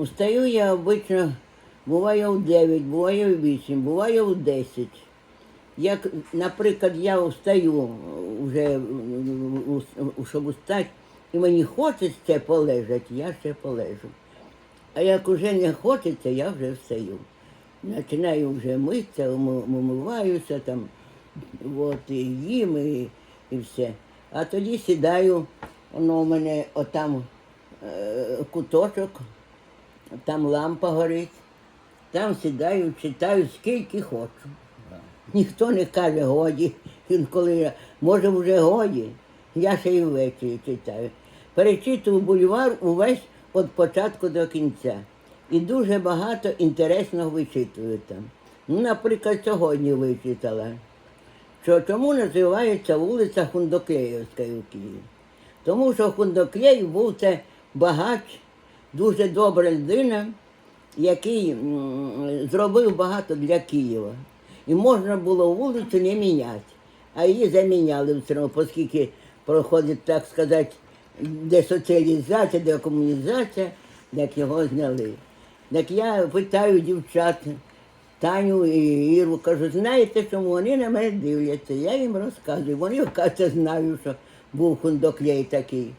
Устаю я обично, буває у 9, буває у 8, буває у 10. Як, наприклад, я встаю вже, щоб устати, і мені хочеться полежати, я ще полежу. А як вже не хочеться, я вже встаю. Починаю вже митися, ум- умиваюся там, от, і їм, і, і все. А тоді сідаю, воно у мене отам е, куточок, там лампа горить, там сідаю, читаю скільки хочу. Ніхто не каже годі, інколи може вже годі. Я ще й ввечері читаю. Перечитую бульвар увесь від початку до кінця. І дуже багато інтересного вичитую там. Ну, наприклад, сьогодні вичитала, що чому називається вулиця Хундоклеївська у Києві. Тому що Хундоклеїв був це багач, дуже добра людина, який зробив багато для Києва. І можна було вулицю не міняти, а її заміняли все одно, оскільки проходить, так сказати, десоціалізація, декомунізація, так його зняли. Так я питаю дівчат, Таню і Іру, кажу, знаєте, чому вони на мене дивляться? Я їм розказую. Вони, оказується, знають, що був хундоклей такий.